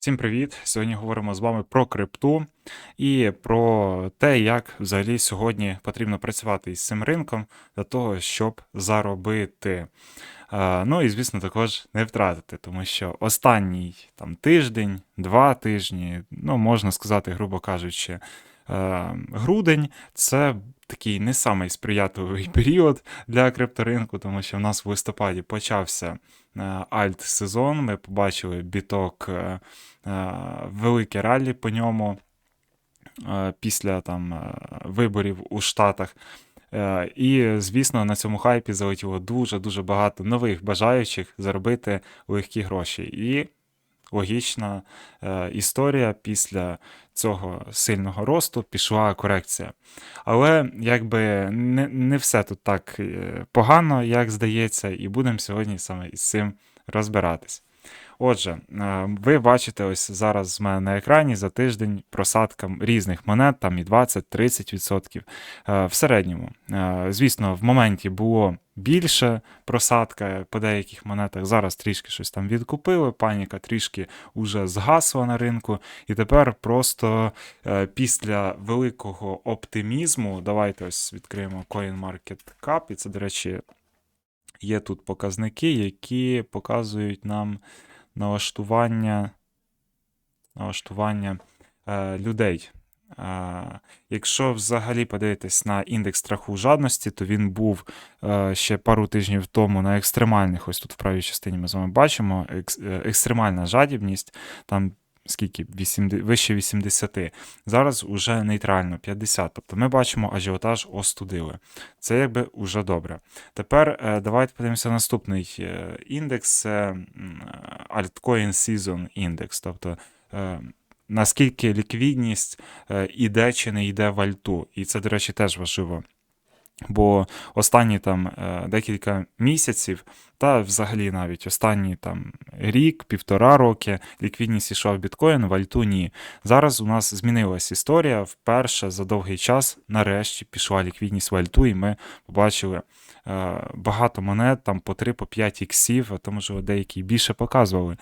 Всім привіт! Сьогодні говоримо з вами про крипту і про те, як взагалі сьогодні потрібно працювати із цим ринком для того, щоб заробити. Е, Ну і, звісно, також не втратити, тому що останній там тиждень, два тижні, ну можна сказати, грубо кажучи, е, грудень це такий не самий сприятливий період для крипторинку, тому що в нас в листопаді почався альт-сезон. Ми побачили біток, е, е, велике раллі по ньому е, після там е, виборів у Штатах. Е, І, звісно, на цьому хайпі залетіло дуже-дуже багато нових бажаючих заробити легкі гроші. І логічна е, історія після цього сильного росту пішла корекція. Але якби не, не все тут так е, погано, як здається, і будемо сьогодні саме із цим розбиратись. Отже, е, ви бачите ось зараз в мене на екрані за тиждень просадка різних монет, там і 20-30% е, в середньому. Звісно, в моменті було більше просадка по деяких монетах. Зараз трішки щось там відкупили, паніка трішки уже згасла на ринку. І тепер просто е, після великого оптимізму, давайте ось відкриємо CoinMarketCap, і це, до речі, є тут показники, які показують нам налаштування, налаштування е, людей. Е, якщо взагалі подивитись на індекс страху жадності, то він був е, ще пару тижнів тому на екстремальних, ось тут в правій частині ми з вами бачимо, е, екстремальна жадібність, там скільки 80, вище 80. Зараз уже нейтрально 50. Тобто ми бачимо ажіотаж остудили. Це якби уже добре. Тепер давайте подивимося наступний індекс Altcoin Season Index. Тобто наскільки ліквідність іде чи не йде в альту. І це, до речі, теж важливо. Бо останні там декілька місяців, та взагалі навіть останні там рік, півтора роки ліквідність йшла в біткоін, в альту ні. Зараз у нас змінилась історія. Вперше за довгий час, нарешті, пішла ліквідність в альту, і ми побачили е, багато монет там по 3-5 іксів, а тому що деякі більше показували.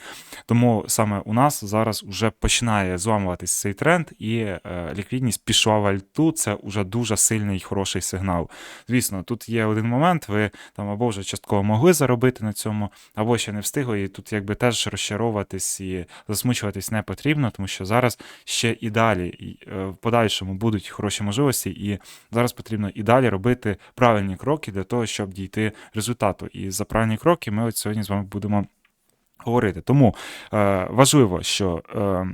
Тому саме у нас зараз вже починає зламуватись цей тренд, і е, ліквідність пішла в альту. Це вже дуже сильний і хороший сигнал. Звісно, тут є один момент, ви там або вже частково могли заробити на цьому, або ще не встигли, і тут якби теж розчаровуватись і засмучуватись не потрібно, тому що зараз ще і далі і, е, в подальшому будуть хороші можливості, і зараз потрібно і далі робити правильні кроки для того, щоб дійти результату. І за правильні кроки ми от сьогодні з вами будемо говорити. Тому е, важливо, що. Е,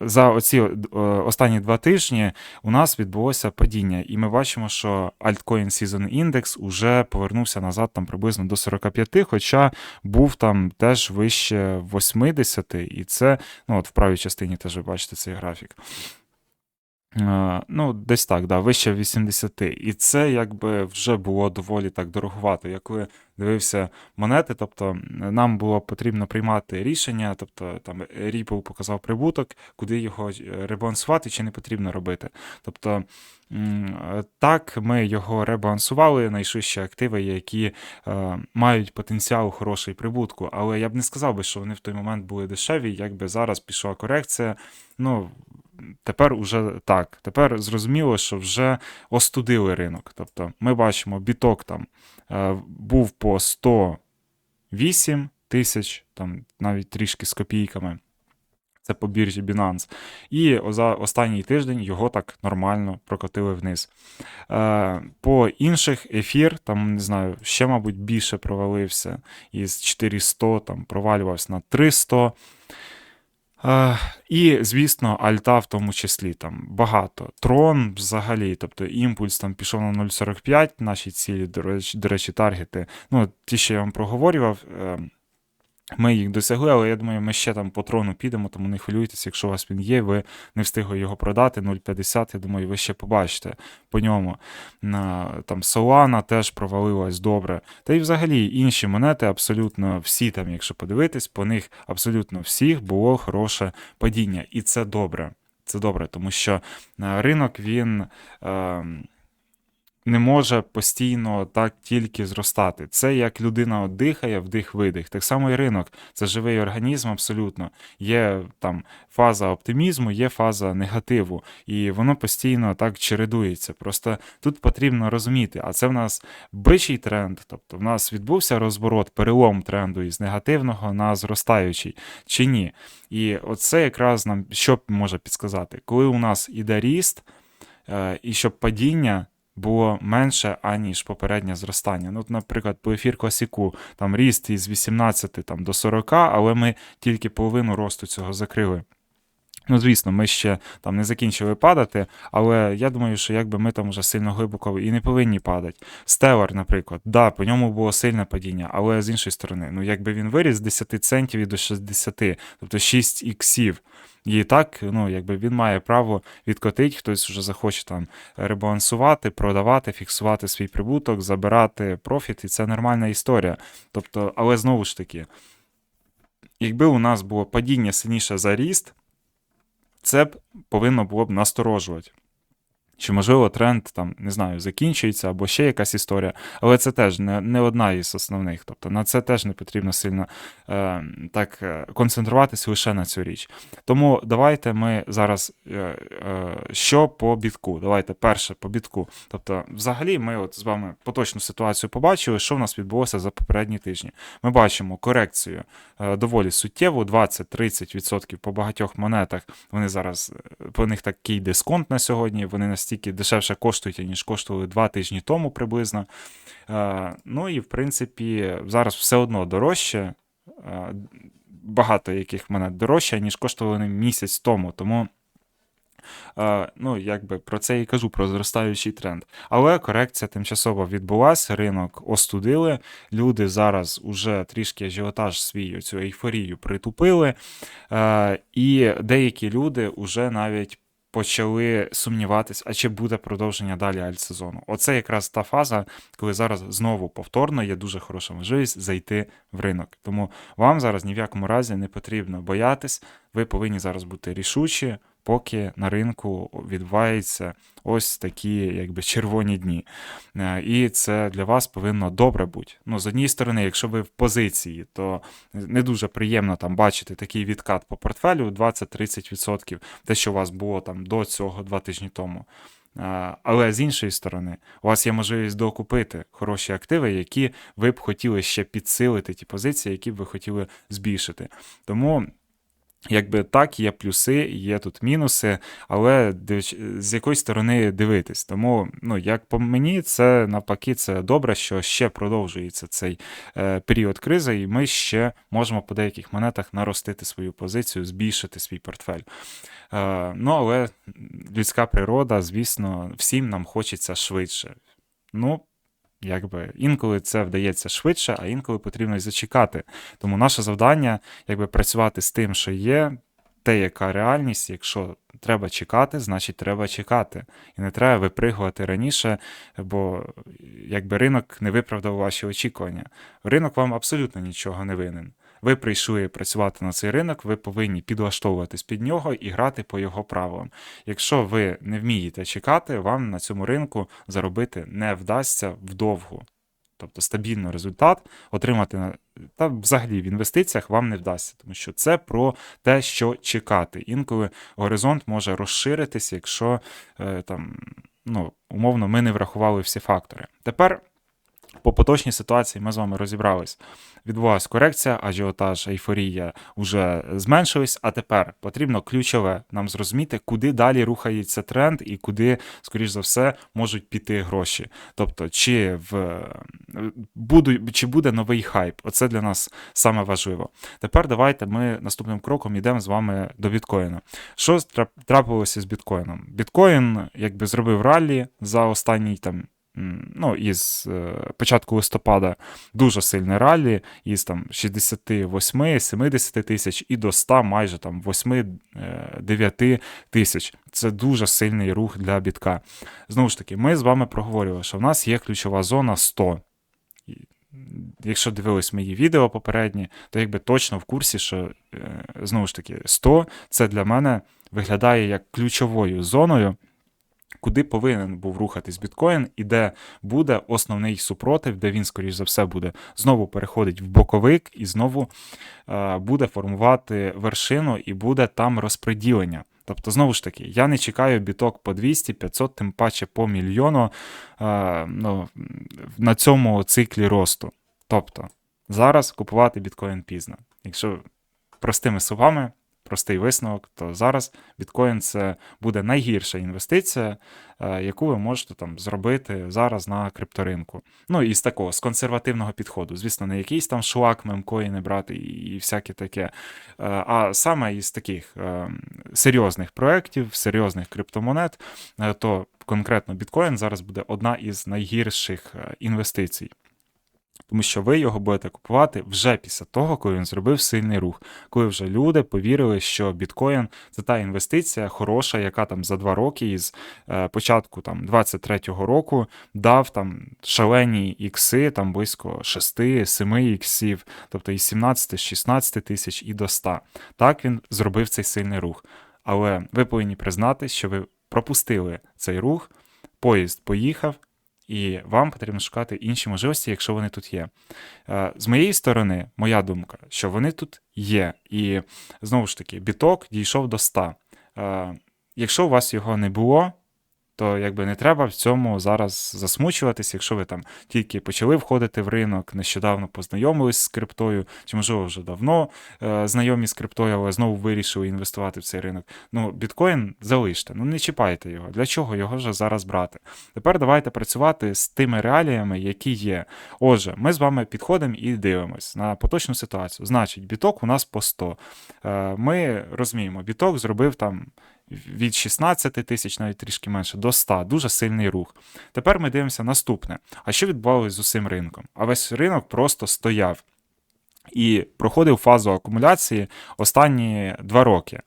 за оці е, останні два тижні у нас відбулося падіння, і ми бачимо, що Altcoin Season Index уже повернувся назад там приблизно до 45, хоча був там теж вище 80, і це ну от в правій частині теж ви бачите цей графік. Е, ну, десь так, да, вище 80. І це якби вже було доволі так дороговато. Я коли дивився монети, тобто нам було потрібно приймати рішення, тобто там Ripple показав прибуток, куди його е, ребалансувати чи не потрібно робити. Тобто так, ми його ребалансували, ще активи, які е, мають потенціал хороший прибутку. Але я б не сказав би, що вони в той момент були дешеві, якби зараз пішла корекція. Ну, тепер уже так. Тепер зрозуміло, що вже остудили ринок. Тобто ми бачимо, біток там е, був по 108 тисяч, там навіть трішки з копійками. Це по біржі Binance. І за останній тиждень його так нормально прокотили вниз. Е, По інших ефір, там, не знаю, ще, мабуть, більше провалився. Із 400 там провалювався на 300. І, звісно, Альта в тому числі там багато. Трон взагалі, тобто імпульс там пішов на 0,45, наші цілі, до речі, до речі, таргети. Ну, ті, що я вам проговорював. Ми їх досягли, але я думаю, ми ще там по трону підемо, тому не хвилюйтесь, якщо у вас він є, ви не встигли його продати. 0,50, я думаю, ви ще побачите по ньому. Там Solana теж провалилась добре. Та й взагалі інші монети, абсолютно всі, там, якщо подивитись, по них абсолютно всіх було хороше падіння. І це добре. Це добре, тому що ринок він. Е не може постійно так тільки зростати. Це як людина дихає, вдих-видих. Так само і ринок. Це живий організм абсолютно. Є там фаза оптимізму, є фаза негативу, і воно постійно так чередується. Просто тут потрібно розуміти, а це в нас бичий тренд, тобто в нас відбувся розворот, перелом тренду із негативного на зростаючий чи ні. І оце якраз нам що може підсказати, коли у нас іде ріст, е, і щоб падіння. Було менше, аніж попереднє зростання. Ну, наприклад, по ефір класіку там ріст із 18 там, до 40, але ми тільки половину росту цього закрили. Ну, звісно, ми ще там не закінчили падати, але я думаю, що якби ми там вже сильно глибоко і не повинні падати. Стеллар, наприклад, да, по ньому було сильне падіння, але з іншої сторони, ну якби він виріс з 10 центів і до 60, тобто 6 іксів. І так, ну, якби він має право відкотити, хтось вже захоче там ребалансувати, продавати, фіксувати свій прибуток, забирати профіт, і це нормальна історія. Тобто, але знову ж таки, якби у нас було падіння сильніше за ріст, це б повинно було б насторожувати. Чи, можливо, тренд там, не знаю, закінчується або ще якась історія, але це теж не не одна із основних. Тобто на це теж не потрібно сильно е, так е, концентруватися лише на цю річ. Тому давайте ми зараз е, е, що по бітку. Давайте перше по бітку. Тобто, взагалі, ми от з вами поточну ситуацію побачили, що в нас відбулося за попередні тижні. Ми бачимо корекцію е, доволі суттєву, 20-30% по багатьох монетах. Вони зараз е, по них такий дисконт на сьогодні. Вони настільки настільки дешевше коштують, ніж коштували два тижні тому приблизно. Е, ну і в принципі, зараз все одно дорожче. Е, багато яких монет дорожче, ніж коштували місяць тому. Тому. Uh, ну, якби про це і кажу, про зростаючий тренд. Але корекція тимчасово відбулася, ринок остудили. Люди зараз уже трішки ажіотаж свій цю ейфорію притупили. І деякі люди вже навіть почали сумніватись, а чи буде продовження далі альтсезону. Оце якраз та фаза, коли зараз знову повторно є дуже хороша можливість зайти в ринок. Тому вам зараз ні в якому разі не потрібно боятись, ви повинні зараз бути рішучі поки на ринку відбуваються ось такі якби червоні дні. Е, і це для вас повинно добре бути. Ну, З однієї сторони, якщо ви в позиції, то не дуже приємно там бачити такий відкат по портфелю 20-30%, те, що у вас було там до цього два тижні тому. Е, але з іншої сторони, у вас є можливість докупити хороші активи, які ви б хотіли ще підсилити ті позиції, які б ви хотіли збільшити. Тому Якби так, є плюси, є тут мінуси, але з якої сторони дивитись. Тому, ну, як по мені, це навпаки, це добре, що ще продовжується цей е, період кризи, і ми ще можемо по деяких монетах наростити свою позицію, збільшити свій портфель. Е, ну, але людська природа, звісно, всім нам хочеться швидше. Ну, Якби інколи це вдається швидше, а інколи потрібно й зачекати. Тому наше завдання якби працювати з тим, що є, те, яка реальність, якщо треба чекати, значить треба чекати. І не треба випригувати раніше, бо якби ринок не виправдав ваші очікування. Ринок вам абсолютно нічого не винен. Ви прийшли працювати на цей ринок, ви повинні підлаштовуватись під нього і грати по його правилам. Якщо ви не вмієте чекати, вам на цьому ринку заробити не вдасться вдовгу. Тобто стабільний результат отримати на та взагалі в інвестиціях вам не вдасться, тому що це про те, що чекати. Інколи горизонт може розширитись, якщо е, там, ну, умовно, ми не врахували всі фактори. Тепер по поточній ситуації ми з вами розібрались. Відбулася корекція, ажіотаж, ейфорія вже зменшились, а тепер потрібно ключове нам зрозуміти, куди далі рухається тренд і куди, скоріш за все, можуть піти гроші. Тобто, чи в буду, чи буде новий хайп. Оце для нас саме важливо. Тепер давайте ми наступним кроком йдемо з вами до біткоїна. Що трапилося з біткоїном? Біткоін якби зробив раллі за останній там ну, із е, початку листопада дуже сильне раллі, із там 68-70 тисяч і до 100 майже там 8-9 е, тисяч. Це дуже сильний рух для бітка. Знову ж таки, ми з вами проговорювали, що в нас є ключова зона 100. Якщо дивились мої відео попередні, то якби точно в курсі, що е, знову ж таки 100 це для мене виглядає як ключовою зоною куди повинен був рухатись біткоін, і де буде основний супротив, де він, скоріш за все, буде знову переходить в боковик і знову е, буде формувати вершину і буде там розподілення. Тобто, знову ж таки, я не чекаю біток по 200, 500, тим паче по мільйону е, ну, на цьому циклі росту. Тобто, зараз купувати біткоін пізно. Якщо простими словами, простий висновок, то зараз біткоін це буде найгірша інвестиція, е, яку ви можете там зробити зараз на крипторинку. Ну і з такого з консервативного підходу. Звісно, не якийсь там шлак мемкоїни брати і всяке таке. Е, а саме із таких е, серйозних проєктів, серйозних криптомонет, то конкретно біткоін зараз буде одна із найгірших інвестицій тому що ви його будете купувати вже після того, коли він зробив сильний рух, коли вже люди повірили, що біткоін це та інвестиція хороша, яка там за два роки із е, початку там 23-го року дав там шалені ікси, там близько 6-7 іксів, тобто із 17 16 тисяч і до 100. Так він зробив цей сильний рух. Але ви повинні признати, що ви пропустили цей рух, поїзд поїхав і вам потрібно шукати інші можливості, якщо вони тут є. Е, з моєї сторони, моя думка, що вони тут є. І знову ж таки, біток дійшов до 100. Е, якщо у вас його не було, то якби не треба в цьому зараз засмучуватись, якщо ви там тільки почали входити в ринок, нещодавно познайомились з криптою, чи, можливо, вже давно е, знайомі з криптою, але знову вирішили інвестувати в цей ринок. Ну, біткоін залиште, ну не чіпайте його. Для чого його вже зараз брати? Тепер давайте працювати з тими реаліями, які є. Отже, ми з вами підходимо і дивимось на поточну ситуацію. Значить, біток у нас по 100. Е, ми розуміємо, біток зробив там від 16 тисяч, навіть трішки менше, до 100. Дуже сильний рух. Тепер ми дивимося наступне. А що відбувалося з усім ринком? А весь ринок просто стояв і проходив фазу акумуляції останні два роки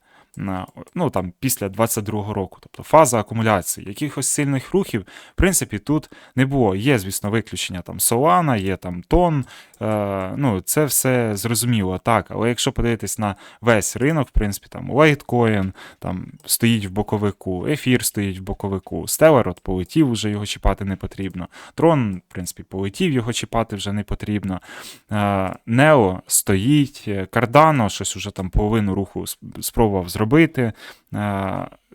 ну там після 22-го року, тобто фаза акумуляції. Якихось сильних рухів, в принципі, тут не було. Є, звісно, виключення там Solana, є там тон. Е, ну, Це все зрозуміло, так. Але якщо подивитись на весь ринок, в принципі, там Litecoin там стоїть в боковику, ефір стоїть в боковику, Stellar от полетів, вже його чіпати не потрібно. Трон, в принципі, полетів, його чіпати вже не потрібно. Е, стоїть, Cardano щось уже там половину руху спробував зробити зробити.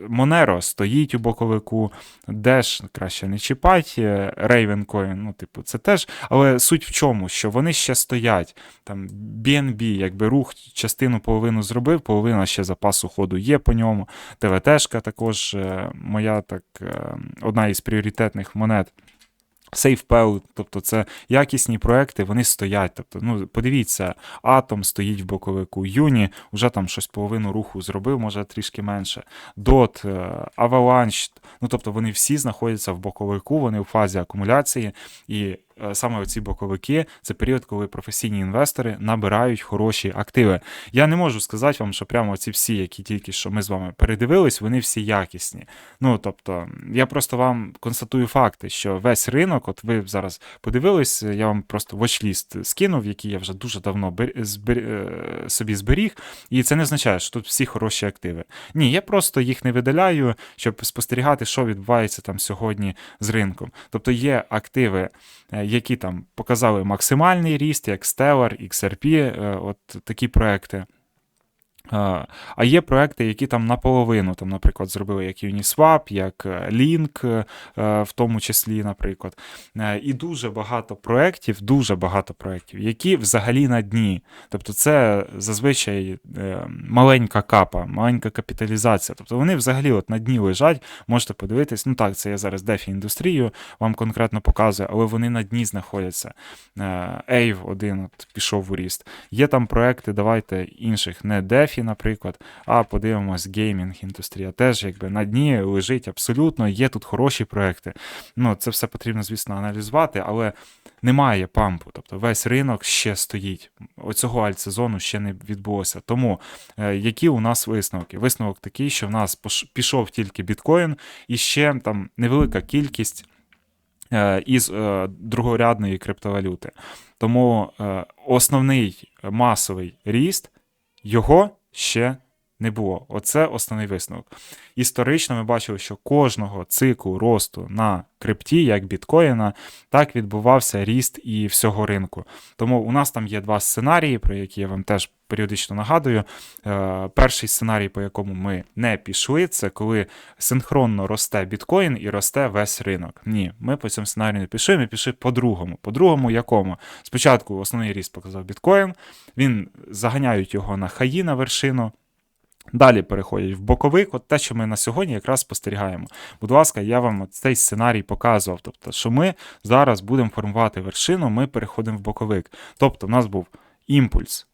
Монеро стоїть у боковику, Деш краще не чіпать, Ravencoin, ну, типу, це теж. Але суть в чому, що вони ще стоять. Там BNB, якби рух частину половину зробив, половина ще запасу ходу є по ньому. ТВТшка також е, моя так, е, одна із пріоритетних монет. SafePel, тобто це якісні проекти, вони стоять. Тобто, ну, Подивіться, Atom стоїть в боковику, Юні вже там щось половину руху зробив, може трішки менше. DOT, е, Avalanche, ну тобто вони всі знаходяться в боковику, вони в фазі акумуляції. і саме оці боковики це період, коли професійні інвестори набирають хороші активи. Я не можу сказати вам, що прямо ці всі, які тільки що ми з вами передивились, вони всі якісні. Ну тобто, я просто вам констатую факти, що весь ринок, от ви зараз подивились, я вам просто watchlist скинув, який я вже дуже давно збер... Е, собі зберіг, і це не означає, що тут всі хороші активи. Ні, я просто їх не видаляю, щоб спостерігати, що відбувається там сьогодні з ринком. Тобто є активи. Які там показали максимальний ріст, як Stellar, XRP, е, от такі проекти. А є проекти, які там наполовину, там, наприклад, зробили як Uniswap, як е, Link, е, в тому числі, наприклад. Е, і дуже багато проєктів, дуже багато проєктів, які взагалі на дні. Тобто це зазвичай маленька капа, маленька капіталізація. Тобто вони взагалі от на дні лежать, можете подивитись. Ну так, це я зараз дефі індустрію вам конкретно показую, але вони на дні знаходяться. Ейв один от пішов у ріст. Є там проекти, давайте інших, не дефі. DeFi, наприклад, а подивимось, геймінг індустрія теж якби на дні лежить абсолютно, є тут хороші проекти. Ну, Це все потрібно, звісно, аналізувати, але немає пампу. Тобто весь ринок ще стоїть. Оцього альтсезону ще не відбулося. Тому е, які у нас висновки? Висновок такий, що в нас пішов тільки біткоін і ще там невелика кількість. Е, із е, другорядної криптовалюти. Тому основний масовий ріст його ще не було. Оце основний висновок. Історично ми бачили, що кожного циклу росту на крипті, як біткоїна, так відбувався ріст і всього ринку. Тому у нас там є два сценарії, про які я вам теж періодично нагадую. Е, Перший сценарій, по якому ми не пішли, це коли синхронно росте біткоін і росте весь ринок. Ні, ми по цьому сценарію не пішли, ми пішли по-другому. По-другому, якому? Спочатку основний ріст показав біткоін, він заганяють його на хаї на вершину. Далі переходять в боковик, от те, що ми на сьогодні якраз спостерігаємо. Будь ласка, я вам цей сценарій показував. Тобто, що ми зараз будемо формувати вершину, ми переходимо в боковик. Тобто, в нас був імпульс.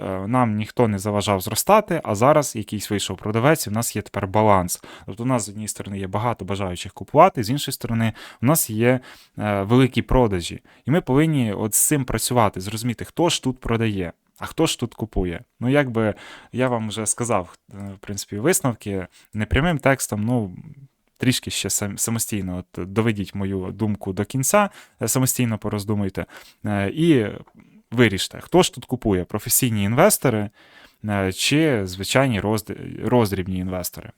е, Нам ніхто не заважав зростати, а зараз якийсь вийшов продавець, і в нас є тепер баланс. Тобто, у нас з однієї сторони є багато бажаючих купувати, з іншої сторони, у нас є е, великі продажі. І ми повинні от з цим працювати, зрозуміти, хто ж тут продає. А хто ж тут купує? Ну, якби я вам вже сказав, е, в принципі, висновки не прямим текстом, ну. Трішки ще самостійно от, доведіть мою думку до кінця, е, самостійно пороздумуйте. е, І виріште, хто ж тут купує: професійні інвестори чи звичайні роздрібні інвестори.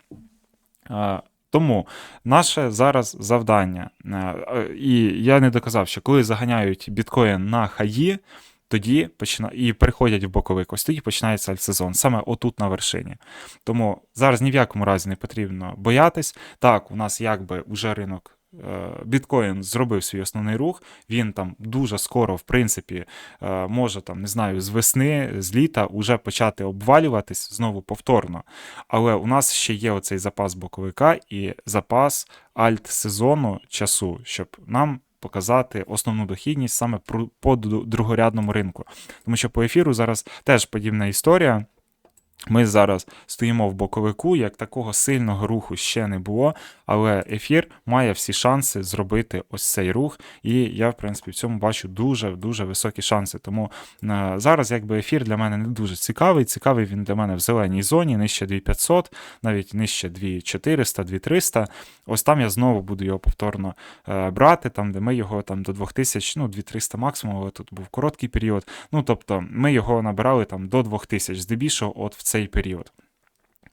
Тому наше зараз завдання, і я не доказав, що коли заганяють біткоін на хаї, тоді почина... і переходять в боковик. Ось тоді починається альтсезон, саме отут на вершині. Тому зараз ні в якому разі не потрібно боятись. Так, у нас якби вже ринок. е, Біткоін зробив свій основний рух. Він там дуже скоро, в принципі, е, може там, не знаю, з весни, з літа вже почати обвалюватись знову повторно. Але у нас ще є оцей запас боковика і запас альт-сезону часу, щоб нам показати основну дохідність саме по другорядному ринку. Тому що по ефіру зараз теж подібна історія. Ми зараз стоїмо в боковику, як такого сильного руху ще не було, але ефір має всі шанси зробити ось цей рух, і я, в принципі, в цьому бачу дуже дуже високі шанси. Тому е, зараз якби ефір для мене не дуже цікавий. Цікавий він для мене в зеленій зоні, нижче 2500, навіть нижче 2400, 2300. Ось там я знову буду його повторно е, брати, там, де ми його там до 2000, ну 2300 максимум, але тут був короткий період. Ну тобто ми його набирали там до 2000, здебільшого, от в цей період.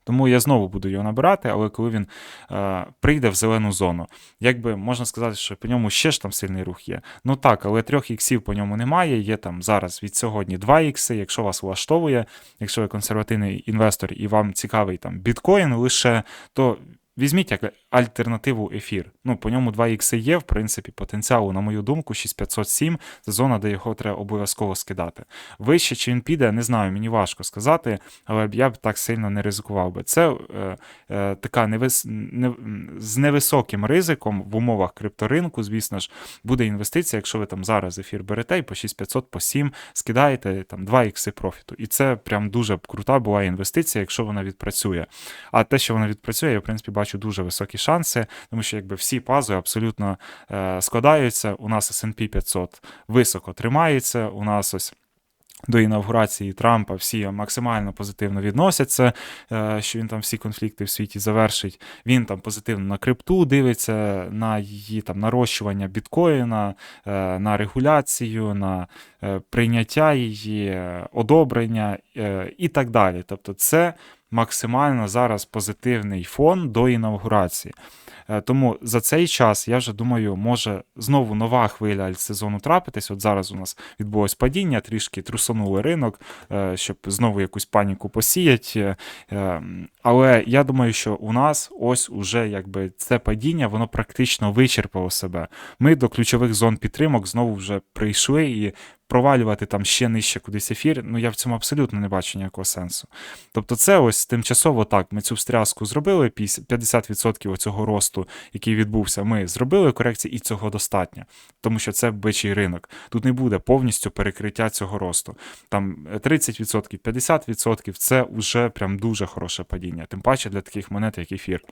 Тому я знову буду його набирати, але коли він е, прийде в зелену зону, якби можна сказати, що по ньому ще ж там сильний рух є. Ну так, але трьох іксів по ньому немає. Є там зараз від сьогодні два ікси. Якщо вас влаштовує, якщо ви консервативний інвестор і вам цікавий там біткоін лише, то візьміть як альтернативу ефір. Ну, по ньому 2 ікси є, в принципі, потенціалу, на мою думку, 6507 це зона, де його треба обов'язково скидати. Вище чи він піде, не знаю, мені важко сказати, але я б так сильно не ризикував би. Це е, е, така невис... не... з невисоким ризиком в умовах крипторинку, звісно ж, буде інвестиція, якщо ви там зараз ефір берете і по 6500, по 7 скидаєте там 2 ікси профіту. І це прям дуже крута була інвестиція, якщо вона відпрацює. А те, що вона відпрацює, я в принципі бачу дуже високі шанси, тому що якби всі пази абсолютно е, складаються. У нас S&P 500 високо тримається. У нас ось. До інавгурації Трампа всі максимально позитивно відносяться, е, що він там всі конфлікти в світі завершить. Він там позитивно на крипту дивиться, на її там нарощування біткоїна, е, на регуляцію, на е, прийняття її, одобрення і так далі. Тобто, це максимально зараз позитивний фон до інавгурації. Е, Тому за цей час я вже думаю, може знову нова хвиля альтсезону трапитись. От зараз у нас відбулось падіння, трішки трусанули ринок, е, щоб знову якусь паніку посіяти. Але я думаю, що у нас ось уже якби це падіння, воно практично вичерпало себе. Ми до ключових зон підтримок знову вже прийшли і. Провалювати там ще нижче кудись ефір, ну я в цьому абсолютно не бачу ніякого сенсу. Тобто, це ось тимчасово так. Ми цю встряску зробили, 50% оцього росту, який відбувся, ми зробили корекції, і цього достатньо, тому що це бичий ринок. Тут не буде повністю перекриття цього росту. Там 30%, 50% це вже прям дуже хороше падіння, тим паче для таких монет, як ефір.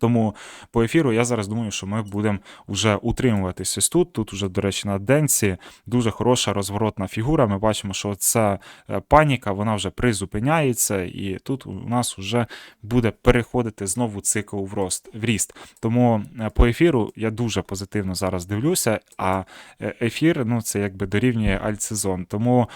Тому по ефіру я зараз думаю, що ми будемо вже утримуватись ось тут. Тут уже, до речі, на денці дуже хороша розворотна фігура. Ми бачимо, що ця е, паніка вона вже призупиняється, і тут у нас вже буде переходити знову цикл в рост в ріст. Тому е, по ефіру я дуже позитивно зараз дивлюся. А е, ефір ну це якби дорівнює альтсезон. Тому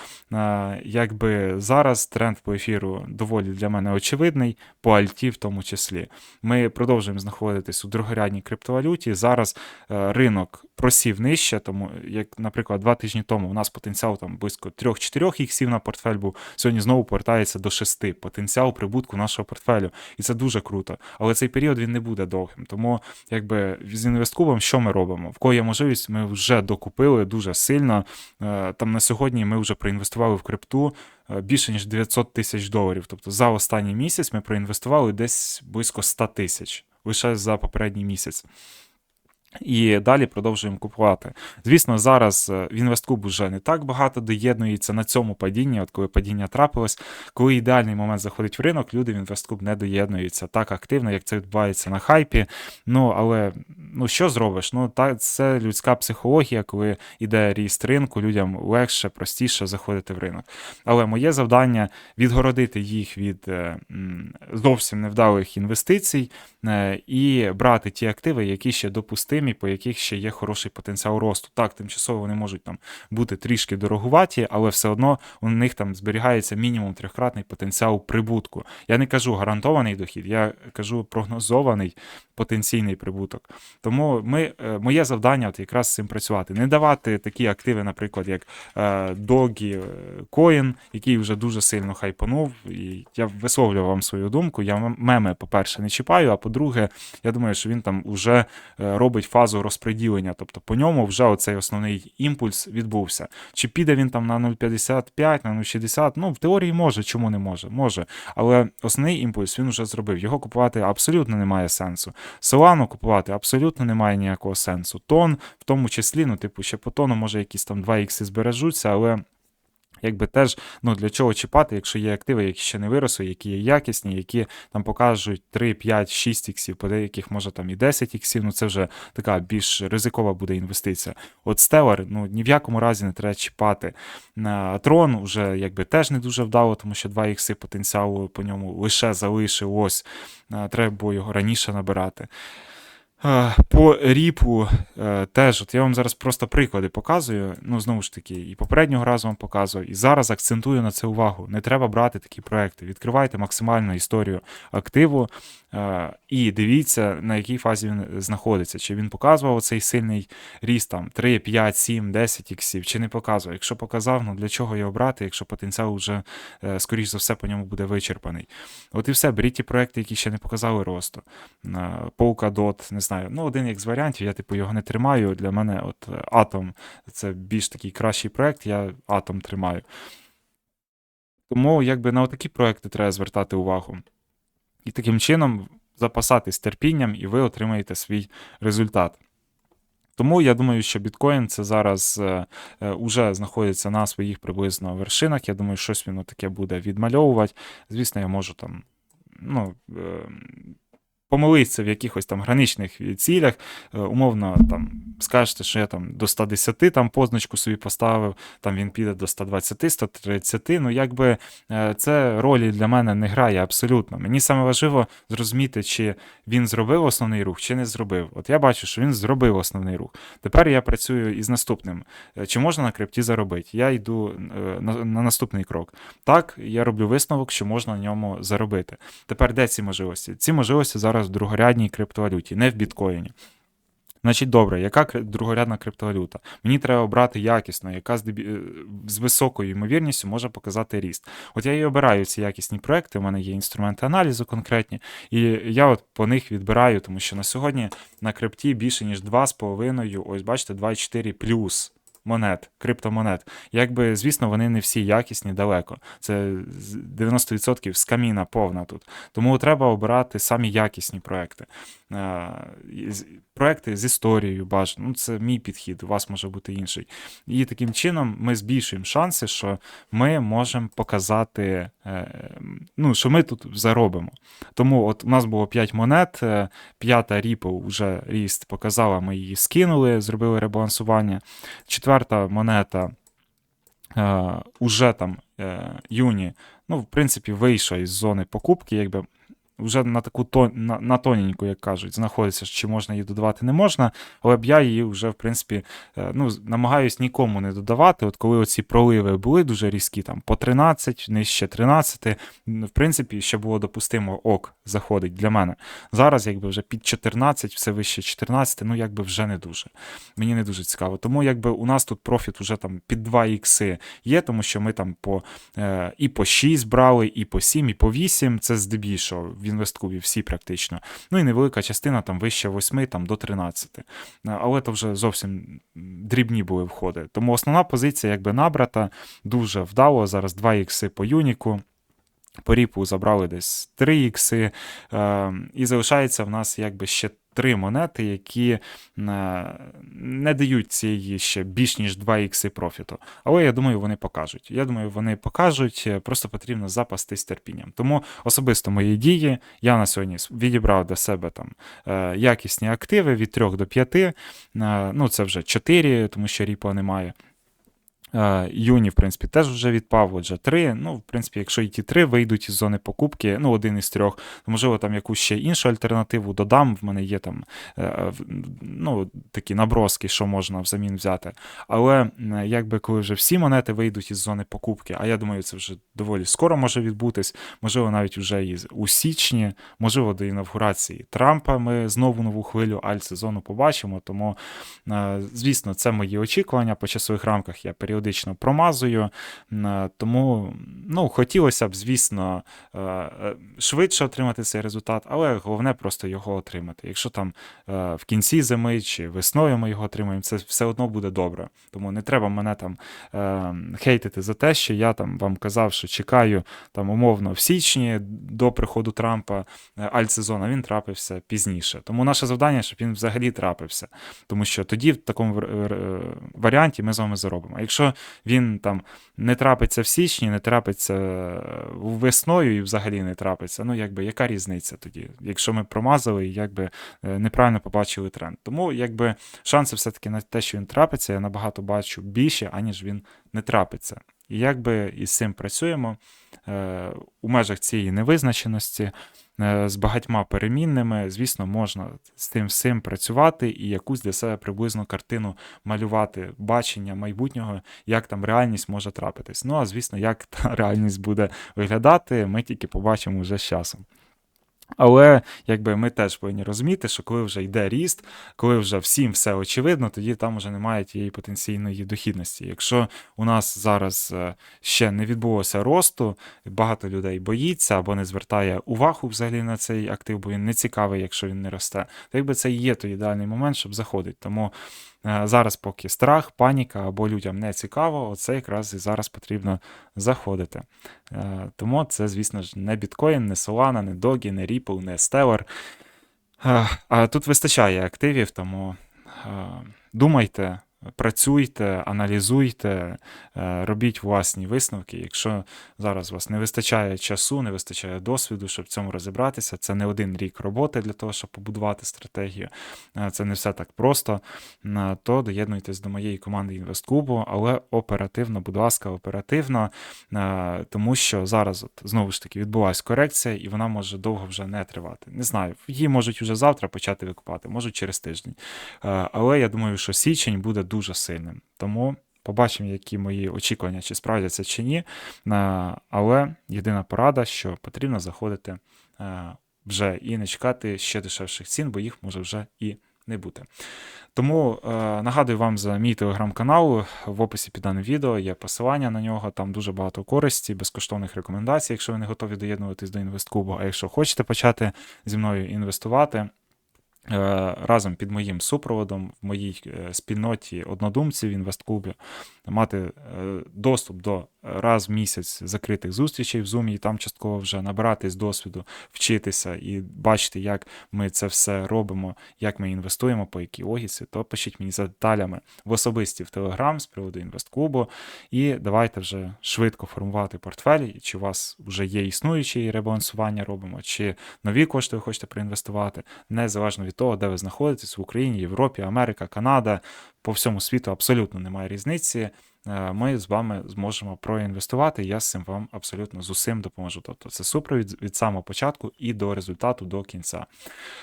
якби зараз тренд по ефіру доволі для мене очевидний, по альті в тому числі. Ми продовжуємо знаходитись у другорядній криптовалюті. Зараз е, ринок просів нижче, тому як, наприклад, два тижні тому у нас потенціал там близько 3-4 іксів на портфель був. Сьогодні знову повертається до 6 потенціал прибутку нашого портфелю. І це дуже круто. Але цей період він не буде довгим. Тому якби з інвесткубом, що ми робимо? В кого є можливість, ми вже докупили дуже сильно. Е, Там на сьогодні ми вже проінвестували в крипту більше ніж 900 тисяч доларів. Тобто за останній місяць ми проінвестували десь близько 100 тисяч лише за попередній місяць. І далі продовжуємо купувати. Звісно, зараз е, в інвесткуб вже не так багато доєднується на цьому падінні, от коли падіння трапилось. Коли ідеальний момент заходить в ринок, люди в інвесткуб не доєднуються так активно, як це відбувається на хайпі. Ну, але ну що зробиш? Ну, так, це людська психологія, коли іде ріст ринку, людям легше, простіше заходити в ринок. Але моє завдання відгородити їх від е, зовсім невдалих інвестицій е, і брати ті активи, які ще допустимі, по яких ще є хороший потенціал росту. Так, тимчасово вони можуть там бути трішки дорогуваті, але все одно у них там зберігається мінімум трьохкратний потенціал прибутку. Я не кажу гарантований дохід, я кажу прогнозований потенційний прибуток. Тому ми, е, моє завдання от якраз з цим працювати. Не давати такі активи, наприклад, як е, Dogi Coin, який вже дуже сильно хайпанув. І я висловлював вам свою думку. Я меми, по-перше, не чіпаю, а по-друге, я думаю, що він там вже е, робить фазу розподілення. Тобто по ньому вже оцей основний імпульс відбувся. Чи піде він там на 0,55, на 0,60? Ну, в теорії може, чому не може? Може. Але основний імпульс він вже зробив. Його купувати абсолютно немає сенсу. Солану купувати абсолютно немає ніякого сенсу. Тон, в тому числі, ну, типу, ще по тону, може, якісь там 2 ікси збережуться, але. Якби теж ну для чого чіпати, якщо є активи, які ще не виросли, які є якісні, які там покажуть 3, 5, 6 іксів, по деяких може там і 10 іксів, ну це вже така більш ризикова буде інвестиція. От Stellar, ну ні в якому разі не треба чіпати. Трон вже якби теж не дуже вдало, тому що 2 ікси потенціалу по ньому лише залишилось. Е, Треба було його раніше набирати. По ріпу е, теж, от я вам зараз просто приклади показую. Ну, знову ж таки, і попереднього разу вам показував, і зараз акцентую на це увагу. Не треба брати такі проекти. Відкривайте максимальну історію активу е, і дивіться, на якій фазі він знаходиться. Чи він показував цей сильний ріст там 3, 5, 7, 10 іксів, чи не показував. Якщо показав, ну для чого його брати, якщо потенціал вже, е, скоріш за все, по ньому буде вичерпаний. От і все, беріть ті проекти, які ще не показали росту. Е, Polkadot, не знаю. Ну, один як з варіантів, я типу його не тримаю. Для мене от е, Atom це більш такий кращий проект, я Atom тримаю. Тому якби на такі проекти треба звертати увагу. І таким чином запасатись терпінням, і ви отримаєте свій результат. Тому я думаю, що біткоін це зараз е, е, уже знаходиться на своїх приблизно вершинах. Я думаю, щось він таке буде відмальовувати. Звісно, я можу там, ну. Е, помилитися в якихось там граничних цілях, е, умовно там скажете, що я там до 110 там позначку собі поставив, там він піде до 120, 130. Ну, якби е, це ролі для мене не грає абсолютно. Мені саме важливо зрозуміти, чи він зробив основний рух, чи не зробив. От я бачу, що він зробив основний рух. Тепер я працюю із наступним. Е, Чи можна на крипті заробити? Я йду е, на наступний крок. Так, я роблю висновок, що можна на ньому заробити. Тепер де ці можливості? Ці можливості зараз в другорядній криптовалюті, не в біткоїні. Значить, добре, яка другорядна криптовалюта? Мені треба обрати якісно, яка е, з високою ймовірністю може показати ріст. От я і обираю ці якісні проекти, у мене є інструменти аналізу конкретні, і я от по них відбираю, тому що на сьогодні на крипті більше ніж 2,5, ось бачите, 2,4 плюс. Монет, криптомонет. Якби, звісно, вони не всі якісні далеко. Це 90% з каміна повна тут. Тому треба обирати самі якісні проекти. Е, Проекти з історією бажано. Ну, це мій підхід, у вас може бути інший. І таким чином ми збільшуємо шанси, що ми можемо показати, е, ну, що ми тут заробимо. Тому от у нас було 5 монет, е, п'ята Ripple вже ріст показала, ми її скинули, зробили ребалансування. Четверта монета е, уже там е, Юні, ну, в принципі, вийшла із зони покупки, якби. Вже на таку тон, на, на тоненьку, як кажуть, знаходиться, чи можна її додавати, не можна, але б я її вже, в принципі, е, ну, намагаюсь нікому не додавати. От коли оці проливи були дуже різкі, там по 13, нижче 13, в принципі, ще було допустимо ок заходить для мене. Зараз, якби вже під 14, все вище 14, ну якби вже не дуже. Мені не дуже цікаво. Тому якби у нас тут профіт уже там під 2 ікси є, тому що ми там по е, і по 6 брали, і по 7, і по 8. Це здебільшого в інвесткубі всі практично. Ну і невелика частина там вище 8, там до 13. Е, Але то вже зовсім дрібні були входи. Тому основна позиція якби набрата, дуже вдало. Зараз 2 ікси по юніку. По ріпу забрали десь 3 ікси, е, і залишається в нас якби ще три монети, які е, не дають цієї ще більш ніж 2 ікси профіту. Але я думаю, вони покажуть. Я думаю, вони покажуть, е, просто потрібно запастись терпінням. Тому особисто мої дії я на сьогодні відібрав до себе там е, якісні активи від 3 до 5. Е, ну, це вже 4, тому що ріпа немає. Е, Юні, в принципі, теж вже відпав, отже, три. Ну, в принципі, якщо і ті три вийдуть із зони покупки, ну, один із трьох, то можливо там якусь ще іншу альтернативу додам. В мене є там е, ну, такі наброски, що можна взамін взяти. Але якби коли вже всі монети вийдуть із зони покупки, а я думаю, це вже доволі скоро може відбутись, можливо, навіть вже і у січні, можливо, до інавгурації Трампа ми знову нову хвилю альт-сезону побачимо. Тому, е, звісно, це мої очікування по часових рамках. Я періодично промазую. Тому ну, хотілося б, звісно, е, е, швидше отримати цей результат, але головне просто його отримати. Якщо там е, в кінці зими чи весною ми його отримаємо, це все одно буде добре. Тому не треба мене там е, хейтити за те, що я там вам казав, що чекаю там умовно в січні до приходу Трампа е, альтсезон, а він трапився пізніше. Тому наше завдання, щоб він взагалі трапився. Тому що тоді в такому вар- вар- варіанті ми з вами заробимо. Якщо він там не трапиться в січні, не трапиться е, весною і взагалі не трапиться, ну якби яка різниця тоді, якщо ми промазали і якби е, неправильно побачили тренд. Тому якби шанси все-таки на те, що він трапиться, я набагато бачу більше, аніж він не трапиться. І якби із цим працюємо е, у межах цієї невизначеності, з багатьма перемінними, звісно, можна з тим всім працювати і якусь для себе приблизну картину малювати, бачення майбутнього, як там реальність може трапитись. Ну а звісно, як та реальність буде виглядати, ми тільки побачимо вже з часом. Але якби ми теж повинні розуміти, що коли вже йде ріст, коли вже всім все очевидно, тоді там вже немає тієї потенційної дохідності. Якщо у нас зараз е, ще не відбулося росту, багато людей боїться або не звертає увагу взагалі на цей актив, бо він не цікавий, якщо він не росте, то якби це і є той ідеальний момент, щоб заходити. Тому зараз, поки страх, паніка або людям не цікаво, оце якраз і зараз потрібно заходити. Е, Тому це, звісно ж, не біткоін, не Solana, не Doge, не Ripple, не Stellar. Е, А тут вистачає активів, тому е, думайте, працюйте, аналізуйте, е, робіть власні висновки. Якщо зараз у вас не вистачає часу, не вистачає досвіду, щоб в цьому розібратися, це не один рік роботи для того, щоб побудувати стратегію. Е, Це не все так просто. Е, То доєднуйтесь до моєї команди інвестклубу, але оперативно, будь ласка, оперативно, тому що зараз от, знову ж таки відбулася корекція, і вона може довго вже не тривати. Не знаю, її можуть вже завтра почати викупати, можуть через тиждень. Але я думаю, що січень буде дуже сильним. Тому побачимо, які мої очікування, чи справдяться чи ні. Але єдина порада, що потрібно заходити е, вже і не чекати ще дешевших цін, бо їх може вже і не бути. Тому е, нагадую вам за мій телеграм-канал. В описі під даним відео є посилання на нього. Там дуже багато користі, безкоштовних рекомендацій, якщо ви не готові доєднуватись до інвестклубу. А якщо хочете почати зі мною інвестувати, разом під моїм супроводом в моїй е, спільноті однодумців в інвестклубі, мати е, доступ до раз в місяць закритих зустрічей в Zoom, і там частково вже набиратись досвіду, вчитися і бачити, як ми це все робимо, як ми інвестуємо, по якій логіці, то пишіть мені за деталями в особисті в Telegram з приводу інвестклубу. І давайте вже швидко формувати портфелі, чи у вас вже є існуючі ребалансування робимо, чи нові кошти ви хочете проінвестувати, незалежно від того, де ви знаходитесь в Україні, Європі, Америка, Канада, по всьому світу абсолютно немає різниці. Е, Ми з вами зможемо проінвестувати. Я з цим вам абсолютно з усім допоможу. Тобто це супровід від самого початку і до результату до кінця.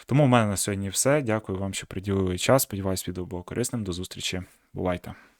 Тому в мене на сьогодні все. Дякую вам, що приділили час. Сподіваюсь, відео було корисним. До зустрічі. Бувайте!